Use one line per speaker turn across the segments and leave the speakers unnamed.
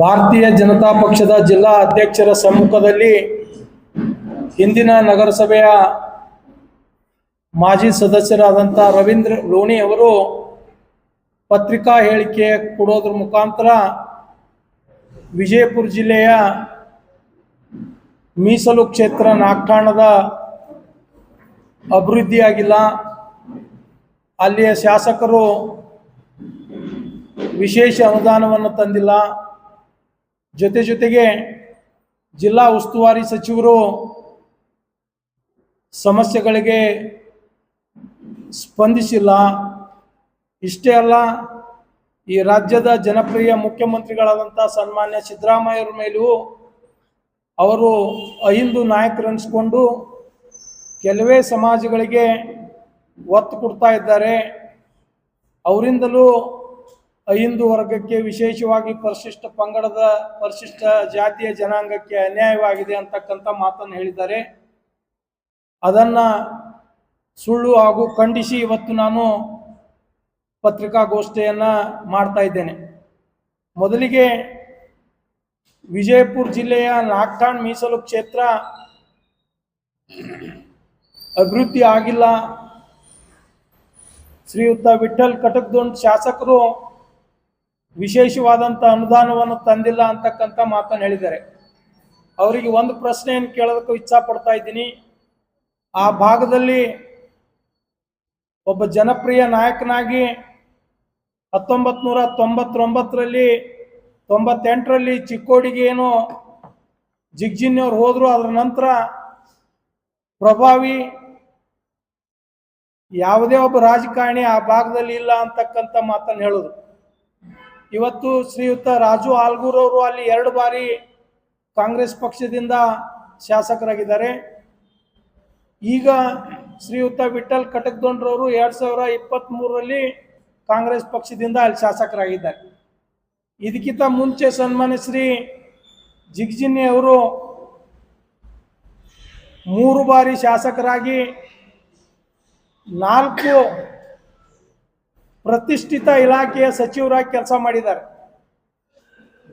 ಭಾರತೀಯ ಜನತಾ ಪಕ್ಷದ ಜಿಲ್ಲಾ ಅಧ್ಯಕ್ಷರ ಸಮ್ಮುಖದಲ್ಲಿ ಹಿಂದಿನ ನಗರಸಭೆಯ ಮಾಜಿ ಸದಸ್ಯರಾದಂಥ ರವೀಂದ್ರ ಲೋಣಿ ಅವರು ಪತ್ರಿಕಾ ಹೇಳಿಕೆ ಕೊಡೋದ್ರ ಮುಖಾಂತರ ವಿಜಯಪುರ ಜಿಲ್ಲೆಯ ಮೀಸಲು ಕ್ಷೇತ್ರ ನಾಗಠಾಣದ ಅಭಿವೃದ್ಧಿಯಾಗಿಲ್ಲ. ಅಲ್ಲಿಯ ಶಾಸಕರು ವಿಶೇಷ ಅನುದಾನವನ್ನು ತಂದಿಲ್ಲ. ಜೊತೆ ಜೊತೆಗೆ ಜಿಲ್ಲಾ ಉಸ್ತುವಾರಿ ಸಚಿವರು ಸಮಸ್ಯೆಗಳಿಗೆ ಸ್ಪಂದಿಸಿಲ್ಲ. ಇಷ್ಟೇ ಅಲ್ಲ, ಈ ರಾಜ್ಯದ ಜನಪ್ರಿಯ ಮುಖ್ಯಮಂತ್ರಿಗಳಾದಂಥ ಸನ್ಮಾನ್ಯ ಸಿದ್ದರಾಮಯ್ಯರ ಮೇಲೂ ಅವರು ಅಹಿಂದು ನಾಯಕರನ್ನಿಸ್ಕೊಂಡು ಕೆಲವೇ ಸಮಾಜಗಳಿಗೆ ಒತ್ತು ಕೊಡ್ತಾ ಇದ್ದಾರೆ. ಅವರಿಂದಲೂ ಅಹಿಂದು ವರ್ಗಕ್ಕೆ ವಿಶೇಷವಾಗಿ ಪರಿಶಿಷ್ಟ ಪಂಗಡದ ಪರಿಶಿಷ್ಟ ಜಾತಿಯ ಜನಾಂಗಕ್ಕೆ ಅನ್ಯಾಯವಾಗಿದೆ ಅಂತಕ್ಕಂಥ ಮಾತನ್ನು ಹೇಳಿದ್ದಾರೆ. ಅದನ್ನು ಸುಳ್ಳು ಹಾಗೂ ಖಂಡಿಸಿ ಇವತ್ತು ನಾನು ಪತ್ರಿಕಾಗೋಷ್ಠಿಯನ್ನು ಮಾಡ್ತಾ ಇದ್ದೇನೆ. ಮೊದಲಿಗೆ ವಿಜಯಪುರ ಜಿಲ್ಲೆಯ ನಾಗ್ಠಾಣ್ ಮೀಸಲು ಕ್ಷೇತ್ರ ಅಭಿವೃದ್ಧಿ ಆಗಿಲ್ಲ. ಶ್ರೀಯುತ ವಿಠಲ್ ಕಟಕ್ದೊಂಡ್ ಶಾಸಕರು ವಿಶೇಷವಾದಂಥ ಅನುದಾನವನ್ನು ತಂದಿಲ್ಲ ಅಂತಕ್ಕಂಥ ಮಾತನ್ನು ಹೇಳಿದ್ದಾರೆ. ಅವರಿಗೆ ಒಂದು ಪ್ರಶ್ನೆಯನ್ನು ಕೇಳೋದಕ್ಕೂ ಇಚ್ಛಾ ಪಡ್ತಾ ಇದ್ದೀನಿ. ಆ ಭಾಗದಲ್ಲಿ ಒಬ್ಬ ಜನಪ್ರಿಯ ನಾಯಕನಾಗಿ ಹತ್ತೊಂಬತ್ತು ನೂರ ತೊಂಬತ್ತೊಂಬತ್ತರಲ್ಲಿ ತೊಂಬತ್ತೆಂಟರಲ್ಲಿ ಚಿಕ್ಕೋಡಿಗೆ ಏನು ಜಿಗ್ಜಿನ್ಯವ್ರು ಹೋದರು, ಅದರ ನಂತರ ಪ್ರಭಾವಿ ಯಾವುದೇ ಒಬ್ಬ ರಾಜಕಾರಣಿ ಆ ಭಾಗದಲ್ಲಿ ಇಲ್ಲ ಅಂತಕ್ಕಂಥ ಮಾತನ್ನು ಹೇಳೋದು. ಇವತ್ತು ಶ್ರೀಯುತ ರಾಜು ಆಲ್ಗೂರ್ ಅವರು ಅಲ್ಲಿ ಎರಡು ಬಾರಿ ಕಾಂಗ್ರೆಸ್ ಪಕ್ಷದಿಂದ ಶಾಸಕರಾಗಿದ್ದಾರೆ. ಈಗ ಶ್ರೀಯುತ ವಿಠಲ್ ಕಟಕ್ದೊಂಡ್ರವರು ಎರಡು ಸಾವಿರ ಇಪ್ಪತ್ತ್ಮೂರರಲ್ಲಿ ಕಾಂಗ್ರೆಸ್ ಪಕ್ಷದಿಂದ ಅಲ್ಲಿ ಶಾಸಕರಾಗಿದ್ದಾರೆ. ಇದಕ್ಕಿಂತ ಮುಂಚೆ ಸನ್ಮಾನ್ಯ ಶ್ರೀ ಜಿಗ್ಜಿನ್ನಿ ಅವರು ಮೂರು ಬಾರಿ ಶಾಸಕರಾಗಿ ನಾಲ್ಕು ಪ್ರತಿಷ್ಠಿತ ಇಲಾಖೆಯ ಸಚಿವರಾಗಿ ಕೆಲಸ ಮಾಡಿದ್ದಾರೆ.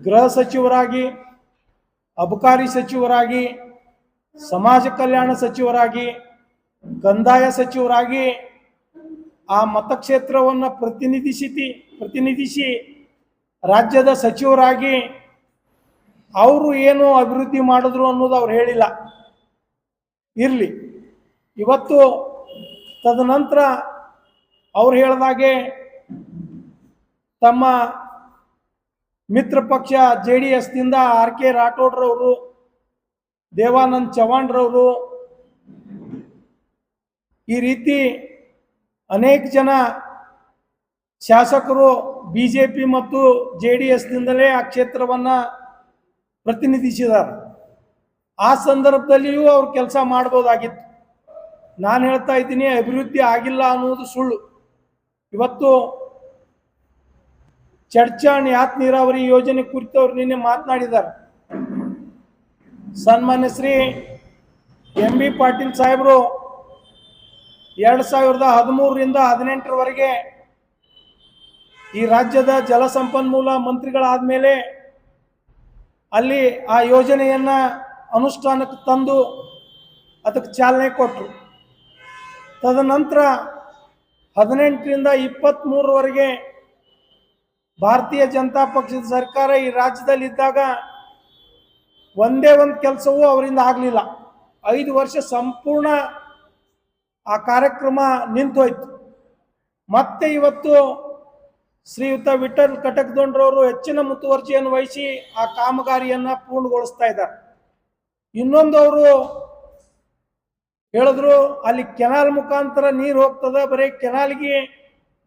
ಗೃಹ ಸಚಿವರಾಗಿ, ಅಬಕಾರಿ ಸಚಿವರಾಗಿ, ಸಮಾಜ ಕಲ್ಯಾಣ ಸಚಿವರಾಗಿ, ಕಂದಾಯ ಸಚಿವರಾಗಿ ಆ ಮತಕ್ಷೇತ್ರವನ್ನು ಪ್ರತಿನಿಧಿಸಿ ಪ್ರತಿನಿಧಿಸಿ ರಾಜ್ಯದ ಸಚಿವರಾಗಿ ಅವರು ಏನು ಅಭಿವೃದ್ಧಿ ಮಾಡಿದ್ರು ಅನ್ನೋದು ಅವ್ರು ಹೇಳಿಲ್ಲ. ಇರಲಿ. ಇವತ್ತು ತದನಂತರ ಅವ್ರು ಹೇಳಿದಾಗೆ ತಮ್ಮ ಮಿತ್ರ ಪಕ್ಷ ಜೆ ಡಿ ಎಸ್ನಿಂದ ಆರ್ ಕೆ ರಾಠೋಡ್ರವರು, ದೇವಾನಂದ್ ಚವ್ಹಾಣ್ರವರು ಈ ರೀತಿ ಅನೇಕ ಜನ ಶಾಸಕರು ಬಿ ಜೆ ಪಿ ಮತ್ತು ಜೆ ಡಿ ಎಸ್ನಿಂದಲೇ ಆ ಕ್ಷೇತ್ರವನ್ನು ಪ್ರತಿನಿಧಿಸಿದ್ದಾರೆ. ಆ ಸಂದರ್ಭದಲ್ಲಿಯೂ ಅವ್ರು ಕೆಲಸ ಮಾಡ್ಬೋದಾಗಿತ್ತು. ನಾನು ಹೇಳ್ತಾ ಇದ್ದೀನಿ, ಅಭಿವೃದ್ಧಿ ಆಗಿಲ್ಲ ಅನ್ನೋದು ಸುಳ್ಳು. ಇವತ್ತು ಚಡ್ಚಾಣ್ ಯಾತ್ ನೀರಾವರಿ ಯೋಜನೆ ಕುರಿತು ಅವರು ನಿನ್ನೆ ಮಾತನಾಡಿದ್ದಾರೆ. ಸನ್ಮಾನ್ಯ ಶ್ರೀ ಎಂ ಬಿ ಪಾಟೀಲ್ ಸಾಹೇಬರು ಎರಡು ಸಾವಿರದ ಹದಿಮೂರರಿಂದ ಹದಿನೆಂಟರವರೆಗೆ ಈ ರಾಜ್ಯದ ಜಲಸಂಪನ್ಮೂಲ ಮಂತ್ರಿಗಳಾದ ಮೇಲೆ ಅಲ್ಲಿ ಆ ಯೋಜನೆಯನ್ನು ಅನುಷ್ಠಾನಕ್ಕೆ ತಂದು ಅದಕ್ಕೆ ಚಾಲನೆ ಕೊಟ್ಟರು ತದನಂತರ ಹದಿನೆಂಟರಿಂದ ಇಪ್ಪತ್ತ್ಮೂರವರೆಗೆ ಭಾರತೀಯ ಜನತಾ ಪಕ್ಷದ ಸರ್ಕಾರ ಈ ರಾಜ್ಯದಲ್ಲಿ ಇದ್ದಾಗ ಒಂದೇ ಒಂದು ಕೆಲಸವೂ ಅವರಿಂದ ಆಗಲಿಲ್ಲ. ಐದು ವರ್ಷ ಸಂಪೂರ್ಣ ಆ ಕಾರ್ಯಕ್ರಮ ನಿಂತೋಯ್ತು. ಮತ್ತೆ ಇವತ್ತು ಶ್ರೀಯುತ ವಿಠಲ್ ಕಟಕ್ದೊಂಡ್ರವರು ಹೆಚ್ಚಿನ ಮುತುವರ್ಜಿಯನ್ನು ವಹಿಸಿ ಆ ಕಾಮಗಾರಿಯನ್ನು ಪೂರ್ಣಗೊಳಿಸ್ತಾ ಇದ್ದಾರೆ. ಇನ್ನೊಂದು ಅವರು ಹೇಳಿದ್ರು, ಅಲ್ಲಿ ಕೆನಾಲ್ ಮುಖಾಂತರ ನೀರು ಹೋಗ್ತದ, ಬರೀ ಕೆನಾಲ್ಗೆ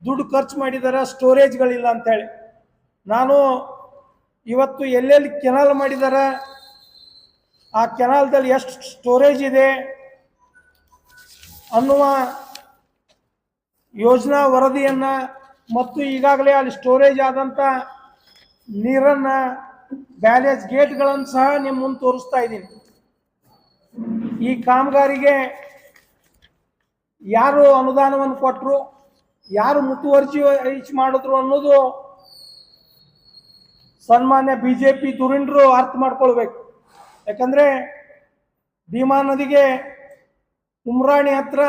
ದುಡ್ಡು ಖರ್ಚು ಮಾಡಿದ್ದಾರೆ ಸ್ಟೋರೇಜ್ಗಳಿಲ್ಲ ಅಂತೇಳಿ. ನಾನು ಇವತ್ತು ಎಲ್ಲೆಲ್ಲಿ ಕೆನಾಲ್ ಮಾಡಿದ್ದಾರೆ ಆ ಕೆನಾಲ್ದಲ್ಲಿ ಎಷ್ಟು ಸ್ಟೋರೇಜ್ ಇದೆ ಅನ್ನುವ ಯೋಜನಾ ವರದಿಯನ್ನು ಮತ್ತು ಈಗಾಗಲೇ ಅಲ್ಲಿ ಸ್ಟೋರೇಜ್ ಆದಂಥ ನೀರನ್ನು ಬ್ಯಾರೇಜ್ ಗೇಟ್ಗಳನ್ನು ಸಹ ನಿಮ್ಮ ಮುಂದೆ ತೋರಿಸ್ತಾ ಇದ್ದೀನಿ. ಈ ಕಾಮಗಾರಿಗೆ ಯಾರು ಅನುದಾನವನ್ನು ಕೊಟ್ಟರು ಯಾರು ಮುತುವರ್ಜಿ ವಹಿಸಿ ಮಾಡಿದ್ರು ಅನ್ನೋದು ಸನ್ಮಾನ್ಯ ಬಿ ಜೆ ಪಿ ದುರಿಂಡರು ಅರ್ಥ ಮಾಡ್ಕೊಳ್ಬೇಕು. ಯಾಕಂದ್ರೆ ಭೀಮಾ ನದಿಗೆ ಉಮ್ರಾಣಿ ಹತ್ರ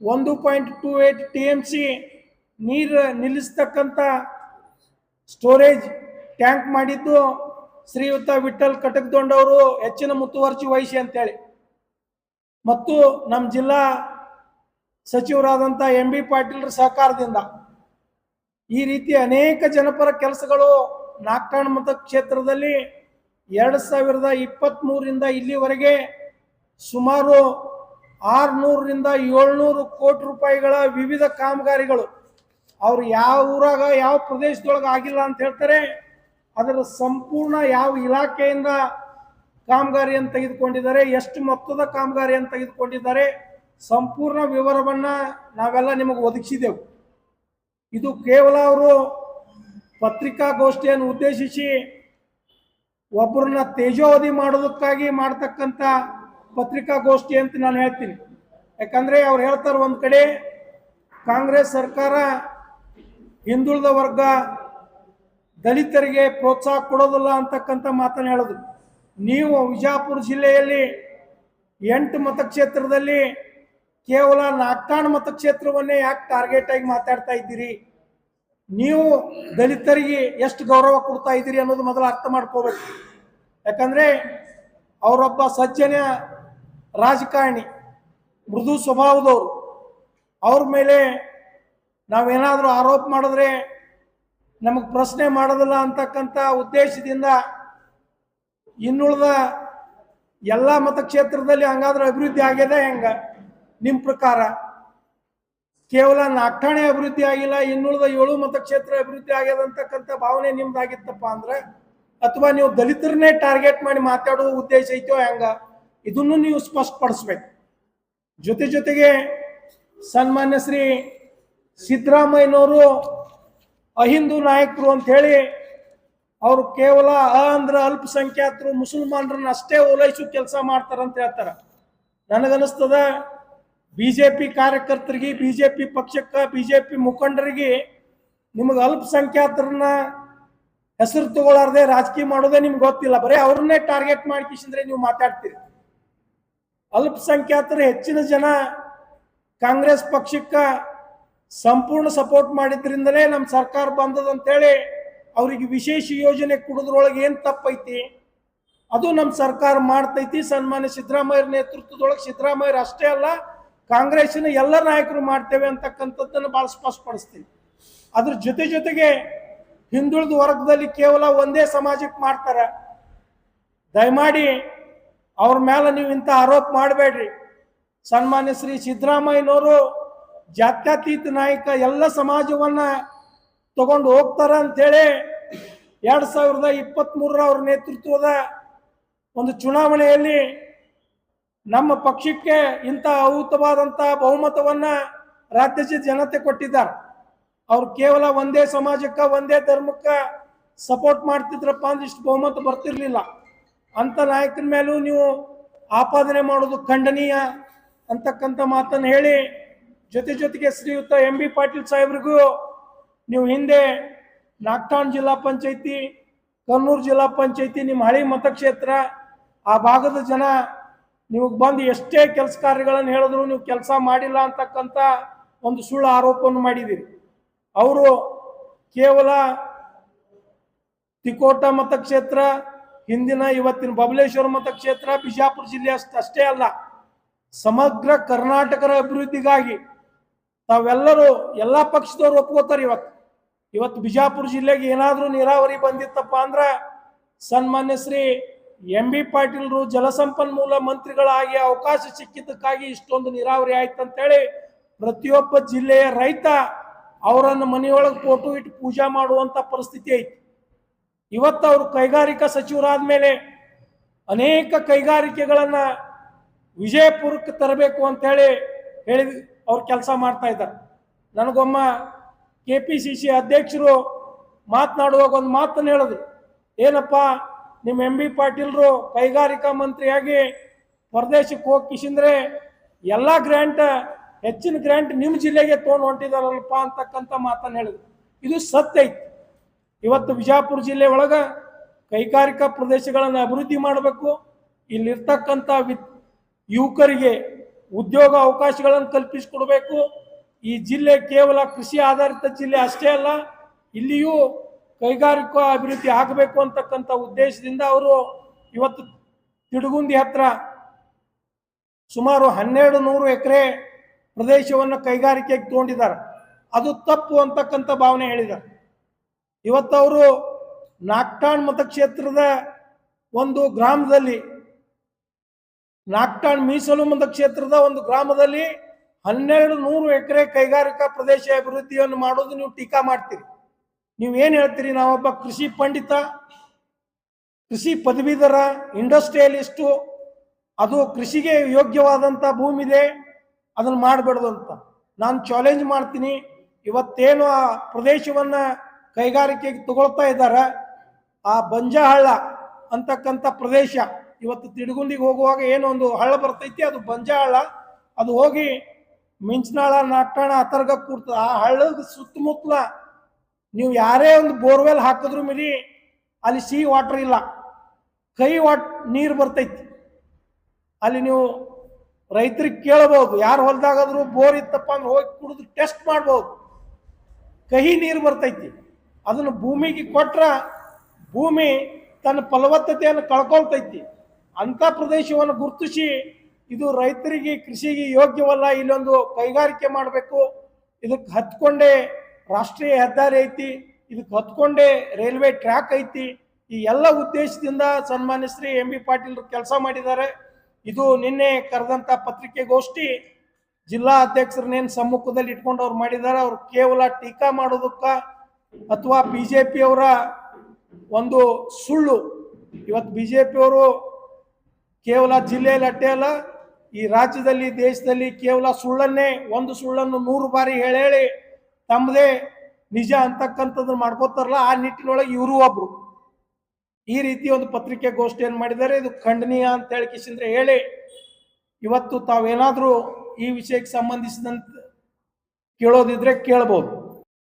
ಒಂದು point two eight T M C ನೀರು ನಿಲ್ಲಿಸ್ತಕ್ಕಂಥ ಸ್ಟೋರೇಜ್ ಟ್ಯಾಂಕ್ ಮಾಡಿದ್ದು ಶ್ರೀಯುತ ವಿಠಲ್ ಕಟಕ್ದೊಂಡವರು ಹೆಚ್ಚಿನ ಮುತುವರ್ಜಿ ವಹಿಸಿ ಅಂತೇಳಿ. ಮತ್ತು ನಮ್ಮ ಜಿಲ್ಲಾ ಸಚಿವರಾದಂಥ ಎಂ ಬಿ ಪಾಟೀಲ್ರ ಸಹಕಾರದಿಂದ ಈ ರೀತಿ ಅನೇಕ ಜನಪರ ಕೆಲಸಗಳು ನಾಗಕಾಣ್ಮತ ಕ್ಷೇತ್ರದಲ್ಲಿ ಎರಡು ಸಾವಿರದ ಇಪ್ಪತ್ತ್ಮೂರರಿಂದ ಇಲ್ಲಿವರೆಗೆ ಸುಮಾರು ಆರುನೂರರಿಂದ ಏಳ್ನೂರು ಕೋಟಿ ರೂಪಾಯಿಗಳ ವಿವಿಧ ಕಾಮಗಾರಿಗಳು ಅವ್ರು ಯಾವ ಊರಾಗ, ಯಾವ ಪ್ರದೇಶದೊಳಗೆ ಆಗಿಲ್ಲ ಅಂತ ಹೇಳ್ತಾರೆ. ಅದರ ಸಂಪೂರ್ಣ ಯಾವ ಇಲಾಖೆಯಿಂದ ಕಾಮಗಾರಿಯನ್ನು ತೆಗೆದುಕೊಂಡಿದ್ದಾರೆ, ಎಷ್ಟು ಮೊತ್ತದ ಕಾಮಗಾರಿಯನ್ನು ತೆಗೆದುಕೊಂಡಿದ್ದಾರೆ, ಸಂಪೂರ್ಣ ವಿವರವನ್ನ ನಾವೆಲ್ಲ ನಿಮಗೆ ಒದಗಿಸಿದೆವು. ಇದು ಕೇವಲ ಅವರು ಪತ್ರಿಕಾಗೋಷ್ಠಿಯನ್ನು ಉದ್ದೇಶಿಸಿ ಒಬ್ಬರನ್ನ ತೇಜೋವಧಿ ಮಾಡೋದಕ್ಕಾಗಿ ಮಾಡ್ತಕ್ಕಂಥ ಪತ್ರಿಕಾಗೋಷ್ಠಿ ಅಂತ ನಾನು ಹೇಳ್ತೀನಿ. ಯಾಕಂದ್ರೆ ಅವ್ರು ಹೇಳ್ತಾರೆ ಒಂದು ಕಡೆ, ಕಾಂಗ್ರೆಸ್ ಸರ್ಕಾರ ಹಿಂದುಳಿದ ವರ್ಗ ದಲಿತರಿಗೆ ಪ್ರೋತ್ಸಾಹ ಕೊಡೋದಿಲ್ಲ ಅಂತಕ್ಕಂಥ ಮಾತನ್ನು ಹೇಳೋದು. ನೀವು ವಿಜಾಪುರ ಜಿಲ್ಲೆಯಲ್ಲಿ ಎಂಟು ಮತಕ್ಷೇತ್ರದಲ್ಲಿ ಕೇವಲ ನಾಲ್ಕಾಣು ಮತಕ್ಷೇತ್ರವನ್ನೇ ಯಾಕೆ ಟಾರ್ಗೆಟ್ ಆಗಿ ಮಾತಾಡ್ತಾ ಇದ್ದೀರಿ? ನೀವು ದಲಿತರಿಗೆ ಎಷ್ಟು ಗೌರವ ಕೊಡ್ತಾ ಇದ್ದೀರಿ ಅನ್ನೋದು ಮೊದಲು ಅರ್ಥ ಮಾಡ್ಕೋಬೇಕು. ಯಾಕಂದ್ರೆ ಅವರೊಬ್ಬ ಸಜ್ಜನ ರಾಜಕಾರಣಿ, ಮೃದು ಸ್ವಭಾವದವರು. ಅವ್ರ ಮೇಲೆ ನಾವೇನಾದರೂ ಆರೋಪ ಮಾಡಿದ್ರೆ ನಮಗೆ ಪ್ರಶ್ನೆ ಮಾಡೋದಿಲ್ಲ ಅಂತಕ್ಕಂಥ ಉದ್ದೇಶದಿಂದ ಇನ್ನುಳಿದ ಎಲ್ಲ ಮತಕ್ಷೇತ್ರದಲ್ಲಿ ಹಂಗಾದ್ರೆ ಅಭಿವೃದ್ಧಿ ಆಗ್ಯದ ಹೆಂಗ? ನಿಮ್ಮ ಪ್ರಕಾರ? ಕೇವಲ ನಾಕ್ಠಾಣೆ ಅಭಿವೃದ್ಧಿ ಆಗಿಲ್ಲ, ಇನ್ನುಳಿದ ಏಳು ಮತಕ್ಷೇತ್ರ ಅಭಿವೃದ್ಧಿ ಆಗ್ಯದ ಅಂತಕ್ಕಂಥ ಭಾವನೆ ನಿಮ್ದಾಗಿತ್ತಪ್ಪ ಅಂದ್ರೆ, ಅಥವಾ ನೀವು ದಲಿತರನ್ನೇ ಟಾರ್ಗೆಟ್ ಮಾಡಿ ಮಾತಾಡುವ ಉದ್ದೇಶ ಐತೋ ಹೆಂಗ? ಇದನ್ನು ನೀವು ಸ್ಪಷ್ಟಪಡಿಸ್ಬೇಕು. ಜೊತೆ ಜೊತೆಗೆ ಸನ್ಮಾನ್ಯ ಶ್ರೀ ಸಿದ್ದರಾಮಯ್ಯನವರು ಅಹಿಂದು ನಾಯಕರು ಅಂತ ಹೇಳಿ ಅವರು ಕೇವಲ ಅ ಅಂದ್ರ ಅಲ್ಪಸಂಖ್ಯಾತರು, ಮುಸಲ್ಮಾನರನ್ನ ಅಷ್ಟೇ ಓಲೈಸೋ ಕೆಲಸ ಮಾಡ್ತಾರಂತ ಹೇಳ್ತಾರ. ನನಗನ್ನಿಸ್ತದ ಬಿಜೆಪಿ ಕಾರ್ಯಕರ್ತರಿಗೆ ಬಿಜೆಪಿ ಪಕ್ಷಕ್ಕೆ ಬಿಜೆಪಿ ಮುಖಂಡರಿಗೆ ನಿಮಗೆ ಅಲ್ಪಸಂಖ್ಯಾತರನ್ನ ಹೆಸರು ತಗೊಳ್ಳಾರ್ದೆ ರಾಜಕೀಯ ಮಾಡೋದೇ ನಿಮ್ಗೆ ಗೊತ್ತಿಲ್ಲ. ಬರೀ ಅವ್ರನ್ನೇ ಟಾರ್ಗೆಟ್ ಮಾಡ್ಕಿಸಿದ್ರೆ ನೀವು ಮಾತಾಡ್ತೀರಿ. ಅಲ್ಪಸಂಖ್ಯಾತರ ಹೆಚ್ಚಿನ ಜನ ಕಾಂಗ್ರೆಸ್ ಪಕ್ಷಕ್ಕೆ ಸಂಪೂರ್ಣ ಸಪೋರ್ಟ್ ಮಾಡಿದ್ರಿಂದಲೇ ನಮ್ಮ ಸರ್ಕಾರ ಬಂದದಂತೇಳಿ ಅವರಿಗೆ ವಿಶೇಷ ಯೋಜನೆ ಕೊಡೋದ್ರೊಳಗೆ ಏನು ತಪ್ಪೈತಿ? ಅದು ನಮ್ಮ ಸರ್ಕಾರ ಮಾಡ್ತೈತಿ, ಸನ್ಮಾನ್ಯ ಸಿದ್ದರಾಮಯ್ಯ ನೇತೃತ್ವದೊಳಗೆ. ಸಿದ್ದರಾಮಯ್ಯ ಅಷ್ಟೇ ಅಲ್ಲ, ಕಾಂಗ್ರೆಸ್ಸಿನ ಎಲ್ಲ ನಾಯಕರು ಮಾಡ್ತೇವೆ ಅಂತಕ್ಕಂಥದ್ದನ್ನು ಭಾಳ ಸ್ಪಷ್ಟಪಡಿಸ್ತೀನಿ. ಅದ್ರ ಜೊತೆ ಜೊತೆಗೆ ಹಿಂದುಳಿದ ವರ್ಗದಲ್ಲಿ ಕೇವಲ ಒಂದೇ ಸಮಾಜಕ್ಕೆ ಮಾಡ್ತಾರೆ. ದಯಮಾಡಿ ಅವ್ರ ಮೇಲೆ ನೀವು ಇಂಥ ಆರೋಪ ಮಾಡಬೇಡ್ರಿ. ಸನ್ಮಾನ್ಯ ಶ್ರೀ ಸಿದ್ದರಾಮಯ್ಯನವರು ಜಾತ್ಯತೀತ ನಾಯಕ, ಎಲ್ಲ ಸಮಾಜವನ್ನ ತಗೊಂಡು ಹೋಗ್ತಾರ ಅಂತೇಳಿ ಎರಡು ಸಾವಿರದ ಇಪ್ಪತ್ತ್ ಮೂರರ ಅವ್ರ ನೇತೃತ್ವದ ಒಂದು ಚುನಾವಣೆಯಲ್ಲಿ ನಮ್ಮ ಪಕ್ಷಕ್ಕೆ ಇಂಥ ಅಹುತವಾದಂಥ ಬಹುಮತವನ್ನ ರಾಜ್ಯದ ಜನತೆ ಕೊಟ್ಟಿದ್ದಾರೆ. ಅವ್ರು ಕೇವಲ ಒಂದೇ ಸಮಾಜಕ್ಕೆ, ಒಂದೇ ಧರ್ಮಕ್ಕೆ ಸಪೋರ್ಟ್ ಮಾಡ್ತಿದ್ರಪ್ಪ ಅಂದ್ರೆ ಇಷ್ಟು ಬಹುಮತ ಬರ್ತಿರ್ಲಿಲ್ಲ. ಅಂತ ನಾಯಕನ ಮೇಲೂ ನೀವು ಆಪಾದನೆ ಮಾಡೋದು ಖಂಡನೀಯ ಅಂತಕ್ಕಂಥ ಮಾತನ್ನು ಹೇಳಿ ಜೊತೆ ಜೊತೆಗೆ ಶ್ರೀಯುತ ಎಂ ಬಿ ಪಾಟೀಲ್ ಸಾಹೇಬ್ರಿಗೂ ನೀವು ಹಿಂದೆ ನಾಗ್ತಾಣ್ ಜಿಲ್ಲಾ ಪಂಚಾಯತಿ ಕನ್ನೂರು ಜಿಲ್ಲಾ ಪಂಚಾಯತಿ, ನಿಮ್ಮ ಹಳಿ ಮತಕ್ಷೇತ್ರ, ಆ ಭಾಗದ ಜನ ನೀವು ಬಂದು ಎಷ್ಟೇ ಕೆಲಸ ಕಾರ್ಯಗಳನ್ನು ಹೇಳಿದ್ರು ನೀವು ಕೆಲಸ ಮಾಡಿಲ್ಲ ಅಂತಕ್ಕಂಥ ಒಂದು ಸುಳ್ಳು ಆರೋಪವನ್ನು ಮಾಡಿದ್ದೀರಿ ಅವರು ಕೇವಲ ತಿಕೋಟ ಮತಕ್ಷೇತ್ರ, ಹಿಂದಿನ ಇವತ್ತಿನ ಬಬಲೇಶ್ವರ ಮತಕ್ಷೇತ್ರ, ಬಿಜಾಪುರ ಜಿಲ್ಲೆ ಅಷ್ಟ ಅಷ್ಟೇ ಅಲ್ಲ, ಸಮಗ್ರ ಕರ್ನಾಟಕದ ಅಭಿವೃದ್ಧಿಗಾಗಿ ತಾವೆಲ್ಲರೂ ಎಲ್ಲ ಪಕ್ಷದವ್ರು ಒಪ್ಕೋತಾರೆ ಇವತ್ತು. ಇವತ್ತು ಬಿಜಾಪುರ ಜಿಲ್ಲೆಗೆ ಏನಾದರೂ ನೀರಾವರಿ ಬಂದಿತ್ತಪ್ಪ ಅಂದ್ರೆ ಸನ್ಮಾನ್ಯ ಶ್ರೀ ಎಂ ಬಿ ಪಾಟೀಲ್ರು ಜಲಸಂಪನ್ಮೂಲ ಮಂತ್ರಿಗಳಾಗಿ ಅವಕಾಶ ಸಿಕ್ಕಿದ್ದಕ್ಕಾಗಿ ಇಷ್ಟೊಂದು ನೀರಾವರಿ ಆಯ್ತು ಅಂತೇಳಿ ಪ್ರತಿಯೊಬ್ಬ ಜಿಲ್ಲೆಯ ರೈತ ಅವರನ್ನು ಮನೆಯೊಳಗೆ ಫೋಟೋ ಇಟ್ಟು ಪೂಜಾ ಮಾಡುವಂತ ಪರಿಸ್ಥಿತಿ ಐತಿ. ಇವತ್ತು ಅವರು ಕೈಗಾರಿಕಾ ಸಚಿವರಾದ ಮೇಲೆ ಅನೇಕ ಕೈಗಾರಿಕೆಗಳನ್ನ ವಿಜಯಪುರಕ್ಕೆ ತರಬೇಕು ಅಂತ ಹೇಳಿ ಹೇಳಿ ಅವ್ರು ಕೆಲಸ ಮಾಡ್ತಾ ಇದ್ದಾರೆ. ನನಗೊಮ್ಮ ಕೆ ಪಿ ಸಿ ಸಿ ಅಧ್ಯಕ್ಷರು ಮಾತನಾಡುವಾಗ ಒಂದು ಮಾತನ್ನು ಹೇಳಿದ್ರು ಏನಪ್ಪ ನಿಮ್ಮ ಎಂ ಬಿ ಪಾಟೀಲ್ರು ಕೈಗಾರಿಕಾ ಮಂತ್ರಿಯಾಗಿ ಹೊರದೇಶಕ್ಕೆ ಹೋಗಿ ಕಿಸಿಂದ್ರೆ ಎಲ್ಲ ಗ್ರ್ಯಾಂಟ್, ಹೆಚ್ಚಿನ ಗ್ರ್ಯಾಂಟ್ ನಿಮ್ಮ ಜಿಲ್ಲೆಗೆ ತೊಗೊಂಡು ಹೊಂಟಿದಾರಲ್ಲಪ್ಪ ಅಂತಕ್ಕಂಥ ಮಾತನ್ನು ಹೇಳಿದ್ರು ಇದು ಸತ್ಯ ಐತಿ. ಇವತ್ತು ವಿಜಾಪುರ ಜಿಲ್ಲೆ ಒಳಗ ಕೈಗಾರಿಕಾ ಪ್ರದೇಶಗಳನ್ನು ಅಭಿವೃದ್ಧಿ ಮಾಡಬೇಕು. ಇಲ್ಲಿರ್ತಕ್ಕಂಥ ವಿ ಯುವಕರಿಗೆ ಉದ್ಯೋಗ ಅವಕಾಶಗಳನ್ನು ಕಲ್ಪಿಸಿಕೊಡ್ಬೇಕು. ಈ ಜಿಲ್ಲೆ ಕೇವಲ ಕೃಷಿ ಆಧಾರಿತ ಜಿಲ್ಲೆ ಅಷ್ಟೇ ಅಲ್ಲ, ಇಲ್ಲಿಯೂ ಕೈಗಾರಿಕಾ ಅಭಿವೃದ್ಧಿ ಆಗಬೇಕು ಅಂತಕ್ಕಂಥ ಉದ್ದೇಶದಿಂದ ಅವರು ಇವತ್ತು ತಿಡುಗುಂದಿ ಹತ್ರ ಸುಮಾರು ಹನ್ನೆರಡು ನೂರು ಎಕರೆ ಪ್ರದೇಶವನ್ನು ಕೈಗಾರಿಕೆಗೆ ತಗೊಂಡಿದ್ದಾರೆ. ಅದು ತಪ್ಪು ಅಂತಕ್ಕಂಥ ಭಾವನೆ ಹೇಳಿದ್ದಾರೆ. ಇವತ್ತು ಅವರು ನಾಕ್ಟಾಣ್ ಮತಕ್ಷೇತ್ರದ ಒಂದು ಗ್ರಾಮದಲ್ಲಿ ನಾಗ್ಟಾಣ್ ಮೀಸಲು ಕ್ಷೇತ್ರದ ಒಂದು ಗ್ರಾಮದಲ್ಲಿ ಹನ್ನೆರಡು ನೂರು ಎಕರೆ ಕೈಗಾರಿಕಾ ಪ್ರದೇಶ ಅಭಿವೃದ್ಧಿಯನ್ನು ಮಾಡೋದು ನೀವು ಟೀಕಾ ಮಾಡ್ತೀರಿ. ನೀವು ಏನು ಹೇಳ್ತೀರಿ? ನಾವೊಬ್ಬ ಕೃಷಿ ಪಂಡಿತ, ಕೃಷಿ ಪದವೀಧರ, ಇಂಡಸ್ಟ್ರಿಯಲಿಸ್ಟು, ಅದು ಕೃಷಿಗೆ ಯೋಗ್ಯವಾದಂಥ ಭೂಮಿ ಇದೆ ಅದನ್ನು ಮಾಡಬಾರ್ದು ಅಂತ. ನಾನು ಚಾಲೆಂಜ್ ಮಾಡ್ತೀನಿ. ಇವತ್ತೇನು ಆ ಪ್ರದೇಶವನ್ನು ಕೈಗಾರಿಕೆಗೆ ತಗೊಳ್ತಾ ಇದ್ದಾರೆ ಆ ಬಂಜಹಳ್ಳ ಅಂತಕ್ಕಂಥ ಪ್ರದೇಶ ಇವತ್ತು ತಿಡುಗುಂದಿಗೆ ಹೋಗುವಾಗ ಏನೊಂದು ಹಳ್ಳ ಬರ್ತೈತಿ, ಅದು ಬಂಜಾಳ. ಅದು ಹೋಗಿ ಮಿಂಚನಾಳ ನಾಟಾಣ ಅಥರ್ಗ ಕೂಡ್ತದೆ ಆ ಹಳ್ಳದ ಸುತ್ತಮುತ್ತಲ ನೀವು ಯಾರೇ ಒಂದು ಬೋರ್ವೆಲ್ ಹಾಕಿದ್ರು ಮಿರಿ ಅಲ್ಲಿ ಸಿ ವಾಟರ್ ಇಲ್ಲ. ಕೈ ವಾಟ್, ನೀರು ಬರ್ತೈತಿ. ಅಲ್ಲಿ ನೀವು ರೈತರಿಗೆ ಕೇಳಬಹುದು ಯಾರು ಹೊಲದಾಗಾದ್ರೂ ಬೋರ್ ಇತ್ತಪ್ಪ ಅಂದ್ರೆ ಹೋಗಿ ಕುಡಿದು ಟೆಸ್ಟ್ ಮಾಡ್ಬೋದು. ಕಹಿ ನೀರು ಬರ್ತೈತಿ. ಅದನ್ನು ಭೂಮಿಗೆ ಕೊಟ್ರ ಭೂಮಿ ತನ್ನ ಫಲವತ್ತತೆಯನ್ನು ಕಳ್ಕೊಳ್ತೈತಿ. ಅಂಥ ಪ್ರದೇಶವನ್ನು ಗುರುತಿಸಿ ಇದು ರೈತರಿಗೆ, ಕೃಷಿಗೆ ಯೋಗ್ಯವಲ್ಲ, ಇಲ್ಲೊಂದು ಕೈಗಾರಿಕೆ ಮಾಡಬೇಕು. ಇದಕ್ಕೆ ಹತ್ಕೊಂಡೆ ರಾಷ್ಟ್ರೀಯ ಹೆದ್ದಾರಿ ಐತಿ. ಇದಕ್ಕೆ ಹತ್ಕೊಂಡೆ ರೈಲ್ವೆ ಟ್ರ್ಯಾಕ್ ಐತಿ. ಈ ಎಲ್ಲ ಉದ್ದೇಶದಿಂದ ಸನ್ಮಾನ್ಯ ಶ್ರೀ ಎಂ ಬಿ ಪಾಟೀಲ್ ಕೆಲಸ ಮಾಡಿದ್ದಾರೆ. ಇದು ನಿನ್ನೆ ಕರೆದಂತ ಪತ್ರಿಕೆಗೋಷ್ಠಿ. ಜಿಲ್ಲಾ ಅಧ್ಯಕ್ಷರನ್ನೇನು ಸಮ್ಮುಖದಲ್ಲಿ ಇಟ್ಕೊಂಡು ಅವ್ರು ಮಾಡಿದ್ದಾರೆ. ಅವ್ರು ಕೇವಲ ಟೀಕಾ ಮಾಡೋದಕ್ಕ ಅಥವಾ ಬಿ ಜೆ ಪಿಯವರ ಒಂದು ಸುಳ್ಳು. ಇವತ್ತು ಬಿ ಜೆ ಪಿಯವರು ಕೇವಲ ಜಿಲ್ಲೆಯಲ್ಲಿ ಅಟ್ಟೆ ಅಲ್ಲ, ಈ ರಾಜ್ಯದಲ್ಲಿ, ದೇಶದಲ್ಲಿ ಕೇವಲ ಸುಳ್ಳನ್ನೇ, ಒಂದು ಸುಳ್ಳನ್ನು ನೂರು ಬಾರಿ ಹೇಳಿ ತಮ್ಮದೇ ನಿಜ ಅಂತಕ್ಕಂಥದ್ದು ಮಾಡ್ಕೋತಾರಲ್ಲ, ಆ ನಿಟ್ಟಿನೊಳಗೆ ಇವರು ಒಬ್ರು. ಈ ರೀತಿ ಒಂದು ಪತ್ರಿಕೆ ಗೋಷ್ಠಿಯನ್ನು ಮಾಡಿದ್ದಾರೆ, ಇದು ಖಂಡನೀಯ ಅಂತ ಹೇಳಿ ಕಿಶಿಂದ್ರೆ ಹೇಳಿ, ಇವತ್ತು ತಾವೇನಾದರೂ ಈ ವಿಷಯಕ್ಕೆ ಸಂಬಂಧಿಸಿದಂತೆ ಕೇಳೋದಿದ್ರೆ ಕೇಳ್ಬೋದು.